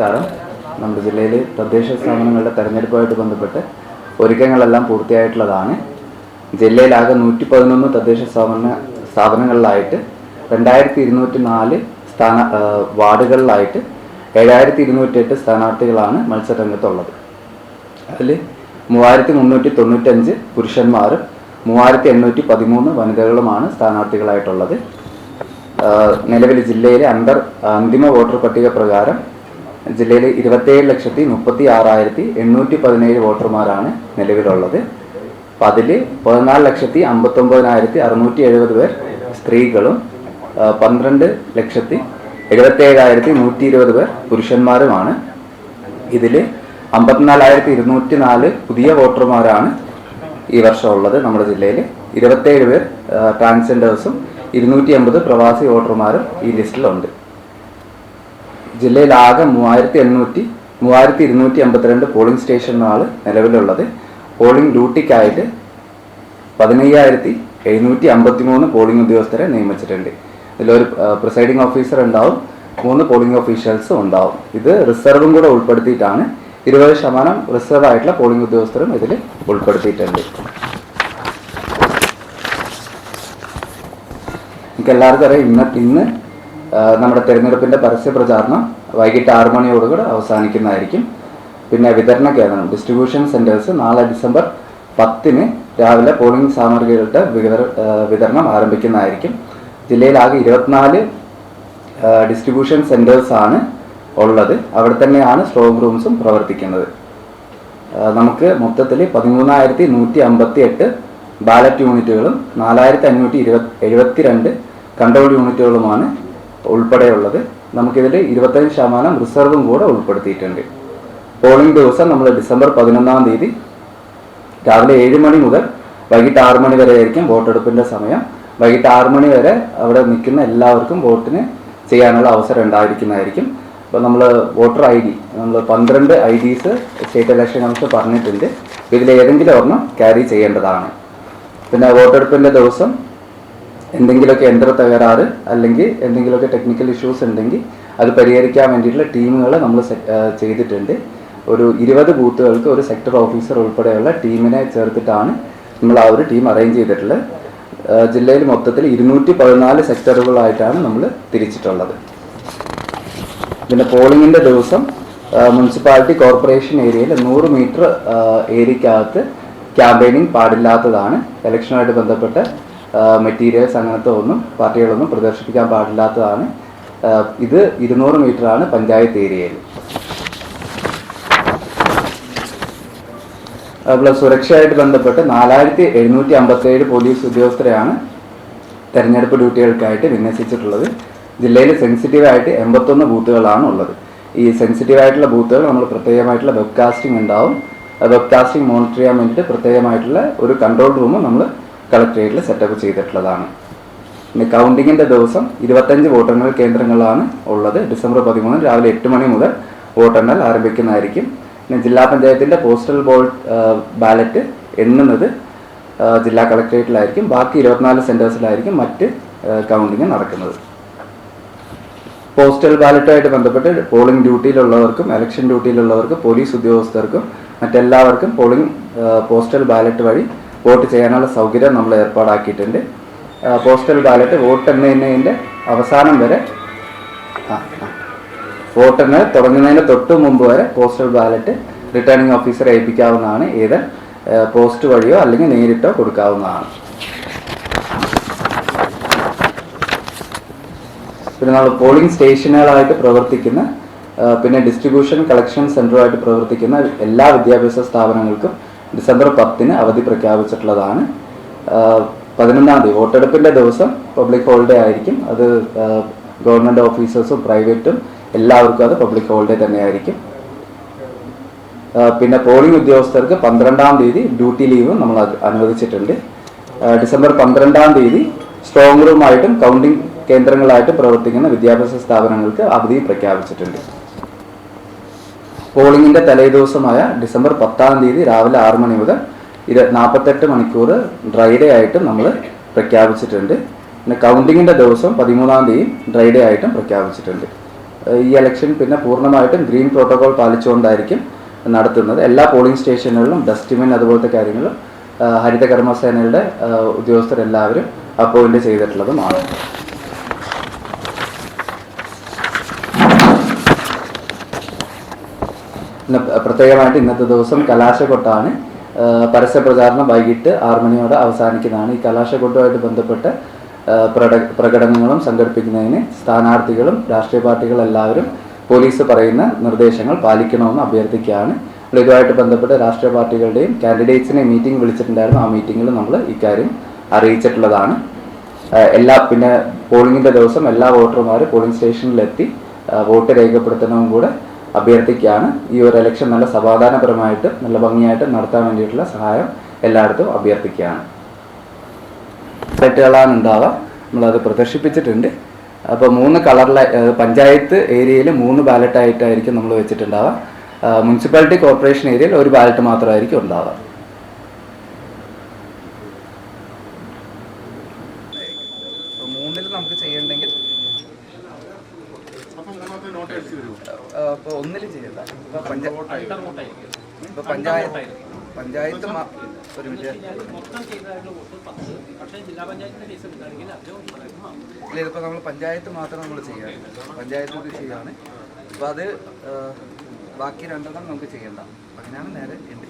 നമസ്കാരം. നമ്മുടെ ജില്ലയിൽ തദ്ദേശ സ്ഥാപനങ്ങളുടെ തെരഞ്ഞെടുപ്പുമായിട്ട് ബന്ധപ്പെട്ട് ഒരുക്കങ്ങളെല്ലാം പൂർത്തിയായിട്ടുള്ളതാണ്. ജില്ലയിലാകെ നൂറ്റി പതിനൊന്ന് തദ്ദേശ സ്ഥാപന സ്ഥാപനങ്ങളിലായിട്ട് രണ്ടായിരത്തി ഇരുന്നൂറ്റി നാല് സ്ഥാന വാർഡുകളിലായിട്ട് ഏഴായിരത്തി ഇരുന്നൂറ്റി എട്ട് സ്ഥാനാർത്ഥികളാണ് മത്സരരംഗത്തുള്ളത്. അതിൽ മൂവായിരത്തി മുന്നൂറ്റി തൊണ്ണൂറ്റഞ്ച് പുരുഷന്മാരും മൂവായിരത്തി എണ്ണൂറ്റി പതിമൂന്ന് വനിതകളുമാണ് സ്ഥാനാർത്ഥികളായിട്ടുള്ളത്. നിലവിൽ ജില്ലയിലെ അണ്ടർ അന്തിമ വോട്ടർ പട്ടിക പ്രകാരം ജില്ലയിൽ ഇരുപത്തേഴ് ലക്ഷത്തി മുപ്പത്തി ആറായിരത്തി എണ്ണൂറ്റി പതിനേഴ് വോട്ടർമാരാണ് നിലവിലുള്ളത്. അപ്പം അതിൽ പതിനാല് ലക്ഷത്തി അമ്പത്തൊമ്പതിനായിരത്തി അറുന്നൂറ്റി എഴുപത് പേർ സ്ത്രീകളും പന്ത്രണ്ട് ലക്ഷത്തി എഴുപത്തേഴായിരത്തി നൂറ്റി ഇരുപത് പേർ പുരുഷന്മാരുമാണ്. ഇതിൽ അമ്പത്തിനാലായിരത്തി ഇരുന്നൂറ്റി നാല് പുതിയ വോട്ടർമാരാണ് ഈ വർഷം ഉള്ളത് നമ്മുടെ ജില്ലയിൽ ഇരുപത്തേഴ് പേർ ട്രാൻസ്ജെൻഡേഴ്സും ഇരുന്നൂറ്റി അമ്പത് പ്രവാസി വോട്ടർമാരും ഈ ലിസ്റ്റിലുണ്ട്. ജില്ലയിൽ ആകെ മൂവായിരത്തി എണ്ണൂറ്റി മൂവായിരത്തി ഇരുന്നൂറ്റി അമ്പത്തിരണ്ട് പോളിംഗ് സ്റ്റേഷനുകളാണ് നിലവിലുള്ളത്. പോളിംഗ് ഡ്യൂട്ടിക്കായിട്ട് പതിനയ്യായിരത്തി എഴുന്നൂറ്റി അമ്പത്തി മൂന്ന് പോളിംഗ് ഉദ്യോഗസ്ഥരെ നിയമിച്ചിട്ടുണ്ട്. ഇതിലൊരു പ്രിസൈഡിംഗ് ഓഫീസർ ഉണ്ടാവും. മൂന്ന് പോളിംഗ് ഓഫീഷ്യൽസും ഉണ്ടാവും. ഇത് റിസർവും കൂടെ ഉൾപ്പെടുത്തിയിട്ടാണ് ഇരുപത് ശതമാനം റിസർവ് ആയിട്ടുള്ള പോളിംഗ് ഉദ്യോഗസ്ഥരും ഇതിൽ ഉൾപ്പെടുത്തിയിട്ടുണ്ട്. എനിക്ക് എല്ലാവർക്കും അറിയാം ഇന്ന് ഇന്ന് നമ്മുടെ തെരഞ്ഞെടുപ്പിന്റെ പരസ്യ പ്രചാരണം വൈകിട്ട് ആറു മണിയോടുകൂടെ അവസാനിക്കുന്നതായിരിക്കും. പിന്നെ വിതരണ കേന്ദ്രം ഡിസ്ട്രിബ്യൂഷൻ സെന്റേഴ്സ് നാളെ ഡിസംബർ പത്തിന് രാവിലെ പോളിംഗ് സാമഗ്രികളുടെ വിതരണം ആരംഭിക്കുന്നതായിരിക്കും. ജില്ലയിലാകെ ഇരുപത്തിനാല് ഡിസ്ട്രിബ്യൂഷൻ സെന്റേഴ്സ് ആണ് ഉള്ളത്. അവിടെ തന്നെയാണ് സ്ട്രോങ് റൂംസും പ്രവർത്തിക്കുന്നത്. നമുക്ക് മൊത്തത്തിൽ പതിമൂന്നായിരത്തി നൂറ്റി അമ്പത്തി എട്ട് ബാലറ്റ് യൂണിറ്റുകളും നാലായിരത്തി അഞ്ഞൂറ്റി ഇരുപത്തി എഴുപത്തിരണ്ട് കൺട്രോൾ യൂണിറ്റുകളുമാണ് ഉൾപ്പെടെയുള്ളത് നമുക്കിതിൽ ഇരുപത്തഞ്ച് ശതമാനം റിസർവും കൂടെ ഉൾപ്പെടുത്തിയിട്ടുണ്ട്. പോളിംഗ് ദിവസം നമ്മൾ ഡിസംബർ പതിനൊന്നാം തീയതി രാവിലെ ഏഴ് മണി മുതൽ വൈകിട്ട് ആറ് മണി വരെ ആയിരിക്കും വോട്ടെടുപ്പിന്റെ സമയം. വൈകിട്ട് ആറ് മണി വരെ അവിടെ നിൽക്കുന്ന എല്ലാവർക്കും വോട്ടിന് ചെയ്യാനുള്ള അവസരം ഉണ്ടായിരിക്കുന്നതായിരിക്കും. അപ്പോൾ നമ്മൾ വോട്ടർ ഐ ഡി നമ്മൾ പന്ത്രണ്ട് I Ds state election commission പറഞ്ഞിട്ടുണ്ട്. ഇതിൽ ഏതെങ്കിലും ഒരെണ്ണം ക്യാരി ചെയ്യേണ്ടതാണ്. പിന്നെ വോട്ടെടുപ്പിന്റെ ദിവസം എന്തെങ്കിലുമൊക്കെ യന്ത്ര തകരാറ് അല്ലെങ്കിൽ എന്തെങ്കിലുമൊക്കെ ടെക്നിക്കൽ ഇഷ്യൂസ് ഉണ്ടെങ്കിൽ അത് പരിഹരിക്കാൻ വേണ്ടിയിട്ടുള്ള ടീമുകൾ നമ്മൾ ചെയ്തിട്ടുണ്ട്. ഒരു ഇരുപത് ബൂത്തുകൾക്ക് ഒരു സെക്ടർ ഓഫീസർ ഉൾപ്പെടെയുള്ള ടീമിനെ ചേർത്തിട്ടാണ് നമ്മൾ ആ ഒരു ടീം അറേഞ്ച് ചെയ്തിട്ടുള്ളത്. ജില്ലയിൽ മൊത്തത്തിൽ ഇരുന്നൂറ്റി പതിനാല് സെക്ടറുകളായിട്ടാണ് നമ്മൾ തിരിച്ചിട്ടുള്ളത്. പിന്നെ പോളിംഗിന്റെ ദിവസം മുനിസിപ്പാലിറ്റി കോർപ്പറേഷൻ ഏരിയയിൽ നൂറ് മീറ്റർ ഏരിയക്കകത്ത് ക്യാമ്പയിനിങ് പാടില്ലാത്തതാണ്. ഇലക്ഷനുമായിട്ട് ബന്ധപ്പെട്ട മെറ്റീരിയൽസ് അങ്ങനത്തെ ഒന്നും പാർട്ടികളൊന്നും പ്രദർശിപ്പിക്കാൻ പാടില്ലാത്തതാണ്. ഇത് ഇരുന്നൂറ് ആണ് പഞ്ചായത്ത് ഏരിയയിൽ. അതുപോലെ സുരക്ഷയായിട്ട് ബന്ധപ്പെട്ട് നാലായിരത്തി എഴുന്നൂറ്റി അമ്പത്തി ഏഴ് പോലീസ് ഉദ്യോഗസ്ഥരെയാണ് തെരഞ്ഞെടുപ്പ് ഡ്യൂട്ടികൾക്കായിട്ട് വിന്യസിച്ചിട്ടുള്ളത്. ജില്ലയിൽ സെൻസിറ്റീവ് ആയിട്ട് എൺപത്തൊന്ന് ബൂത്തുകളാണ് ഉള്ളത്. ഈ സെൻസിറ്റീവ് ആയിട്ടുള്ള ബൂത്തുകൾ നമ്മൾ പ്രത്യേകമായിട്ടുള്ള വെബ്കാസ്റ്റിംഗ് ഉണ്ടാവും. വെബ്കാസ്റ്റിംഗ് മോണിറ്റർ ചെയ്യാൻ വേണ്ടിയിട്ട് പ്രത്യേകമായിട്ടുള്ള ഒരു കൺട്രോൾ റൂം നമ്മൾ കളക്ടറേറ്റിൽ സെറ്റപ്പ് ചെയ്തിട്ടുള്ളതാണ്. പിന്നെ കൗണ്ടിങ്ങിന്റെ ദിവസം ഇരുപത്തഞ്ച് വോട്ടെണ്ണൽ കേന്ദ്രങ്ങളാണ് ഉള്ളത്. ഡിസംബർ പതിമൂന്ന് രാവിലെ എട്ട് മണി മുതൽ വോട്ടെണ്ണൽ ആരംഭിക്കുന്നതായിരിക്കും. പിന്നെ ജില്ലാ പഞ്ചായത്തിന്റെ പോസ്റ്റൽ ബോൾ ബാലറ്റ് എണ്ണുന്നത് ജില്ലാ കളക്ടറേറ്റിലായിരിക്കും. ബാക്കി ഇരുപത്തിനാല് സെന്റേഴ്സിലായിരിക്കും മറ്റ് കൗണ്ടിങ് നടക്കുന്നത്. പോസ്റ്റൽ ബാലറ്റുമായിട്ട് ബന്ധപ്പെട്ട് പോളിംഗ് ഡ്യൂട്ടിയിലുള്ളവർക്കും ഇലക്ഷൻ ഡ്യൂട്ടിയിലുള്ളവർക്കും പോലീസ് ഉദ്യോഗസ്ഥർക്കും മറ്റെല്ലാവർക്കും പോളിംഗ് പോസ്റ്റൽ ബാലറ്റ് വഴി വോട്ട് ചെയ്യാനുള്ള സൗകര്യം നമ്മൾ ഏർപ്പാടാക്കിയിട്ടുണ്ട്. പോസ്റ്റൽ ബാലറ്റ് വോട്ട് എണ്ണുന്നതിന്റെ അവസാനം വരെ ആ, തുടങ്ങുന്നതിന് തൊട്ട് മുമ്പ് വരെ പോസ്റ്റൽ ബാലറ്റ് റിട്ടേണിംഗ് ഓഫീസർ ഏൽപ്പിക്കാവുന്നതാണ്. ഏത് പോസ്റ്റ് വഴിയോ അല്ലെങ്കിൽ നേരിട്ടോ കൊടുക്കാവുന്നതാണ്. പിന്നെ നമ്മൾ പോളിംഗ് സ്റ്റേഷനുകളായിട്ട് പ്രവർത്തിക്കുന്ന പിന്നെ ഡിസ്ട്രിബ്യൂഷൻ കളക്ഷൻ സെന്ററുമായിട്ട് പ്രവർത്തിക്കുന്ന എല്ലാ വിദ്യാഭ്യാസ സ്ഥാപനങ്ങൾക്കും ഡിസംബർ പത്തിന് അവധി പ്രഖ്യാപിച്ചിട്ടുള്ളതാണ്. പതിനൊന്നാം തീയതി വോട്ടെടുപ്പിന്റെ ദിവസം പബ്ലിക് ഹോളിഡേ ആയിരിക്കും. അത് ഗവൺമെന്റ് ഓഫീസേഴ്സും പ്രൈവറ്റും എല്ലാവർക്കും അത് പബ്ലിക് ഹോളിഡേ തന്നെയായിരിക്കും. പിന്നെ പോളിംഗ് ഉദ്യോഗസ്ഥർക്ക് പന്ത്രണ്ടാം തീയതി ഡ്യൂട്ടി ലീവും നമ്മൾ അനുവദിച്ചിട്ടുണ്ട്. ഡിസംബർ പന്ത്രണ്ടാം തീയതി സ്ട്രോങ് റൂമായിട്ടും കൗണ്ടിംഗ് കേന്ദ്രങ്ങളായിട്ടും പ്രവർത്തിക്കുന്ന വിദ്യാഭ്യാസ സ്ഥാപനങ്ങൾക്ക് അവധി പ്രഖ്യാപിച്ചിട്ടുണ്ട്. പോളിംഗിന്റെ തലേദിവസമായ ഡിസംബർ പത്താം തീയതി രാവിലെ ആറ് മണി മുതൽ ഇത് നാൽപ്പത്തെട്ട് മണിക്കൂർ ഡ്രൈ ഡേ ആയിട്ടും നമ്മൾ പ്രഖ്യാപിച്ചിട്ടുണ്ട്. പിന്നെ കൗണ്ടിങ്ങിന്റെ ദിവസം പതിമൂന്നാം തീയതി ഡ്രൈ ഡേ ആയിട്ടും പ്രഖ്യാപിച്ചിട്ടുണ്ട്. ഈ ഇലക്ഷൻ പിന്നെ പൂർണമായിട്ടും ഗ്രീൻ പ്രോട്ടോകോൾ പാലിച്ചുകൊണ്ടായിരിക്കും നടത്തുന്നത്. എല്ലാ പോളിംഗ് സ്റ്റേഷനുകളിലും ഡസ്റ്റ്ബിൻ അതുപോലത്തെ കാര്യങ്ങളും ഏഹ് ഹരിത കർമ്മസേനയുടെ ഏഹ് ഉദ്യോഗസ്ഥരെല്ലാവരും അപ്പോയിന്റ് ചെയ്തിട്ടുള്ളതുമാണ്. പ്രത്യേകമായിട്ട് ഇന്നത്തെ ദിവസം കലാശക്കൊട്ടാണ് പരസ്യപ്രചാരണം പരസ്യ പ്രചാരണം വൈകിട്ട് ആറു മണിയോടെ അവസാനിക്കുന്നതാണ്. ഈ കലാശക്കൊട്ടുമായിട്ട് ബന്ധപ്പെട്ട് പ്രകടനങ്ങളും സംഘടിപ്പിക്കുന്നതിന് സ്ഥാനാർത്ഥികളും രാഷ്ട്രീയ പാർട്ടികളും എല്ലാവരും പോലീസ് പറയുന്ന നിർദ്ദേശങ്ങൾ പാലിക്കണമെന്ന് അഭ്യർത്ഥിക്കുകയാണ്. അപ്പോൾ ഇതുമായിട്ട് ബന്ധപ്പെട്ട് രാഷ്ട്രീയ പാർട്ടികളുടെയും കാൻഡിഡേറ്റ്സിനെ മീറ്റിംഗ് വിളിച്ചിട്ടുണ്ടായിരുന്നു. ആ മീറ്റിങ്ങിൽ നമ്മൾ ഇക്കാര്യം അറിയിച്ചിട്ടുള്ളതാണ്. എല്ലാ പിന്നെ പോളിംഗിന്റെ ദിവസം എല്ലാ വോട്ടർമാരും പോളിംഗ് സ്റ്റേഷനിലെത്തി വോട്ട് രേഖപ്പെടുത്തണവും കൂടെ അഭ്യർത്ഥിക്കുകയാണ്. ഈ ഒരു ഇലക്ഷൻ നല്ല സമാധാനപരമായിട്ട് നല്ല ഭംഗിയായിട്ട് നടത്താൻ വേണ്ടിയിട്ടുള്ള സഹായം എല്ലായിടത്തും അഭ്യർത്ഥിക്കുകയാണ്. തെറ്റുകളാണ് ഉണ്ടാവുക നമ്മളത് പ്രദർശിപ്പിച്ചിട്ടുണ്ട്. അപ്പോൾ മൂന്ന് കളറിലെ പഞ്ചായത്ത് ഏരിയയിൽ മൂന്ന് ബാലറ്റ് ആയിട്ടായിരിക്കും നമ്മൾ വെച്ചിട്ടുണ്ടാവുക. മുനിസിപ്പാലിറ്റി കോർപ്പറേഷൻ ഏരിയയിൽ ഒരു ബാലറ്റ് മാത്രമായിരിക്കും ഉണ്ടാവുക മൂന്നിൽ നമുക്ക് ചെയ്യണ്ടെങ്കിൽ അപ്പോൾ ഒന്നിൽ ചെയ്യണ്ട ഇപ്പോൾ പഞ്ചാ ഇപ്പോൾ പഞ്ചായത്ത് പഞ്ചായത്ത് മാ- ഒരു മിനിറ്റ് മൊത്തം ചെയ്തതായിട്ട് ഒന്നിലും ചെയ്യല്ല ഇപ്പൊ പഞ്ചായത്ത് പഞ്ചായത്ത് എടുക്കുകയാണെങ്കിൽ അത് ഇല്ല ഇതിപ്പോൾ നമ്മൾ പഞ്ചായത്ത് മാത്രം നമ്മൾ ചെയ്യാണ് പഞ്ചായത്ത് ചെയ്യാണ്. അപ്പോൾ അത് ബാക്കി രണ്ടെണ്ണം നമുക്ക് ചെയ്യണ്ട. അങ്ങനെയാണ് നേരെ ഉണ്ട്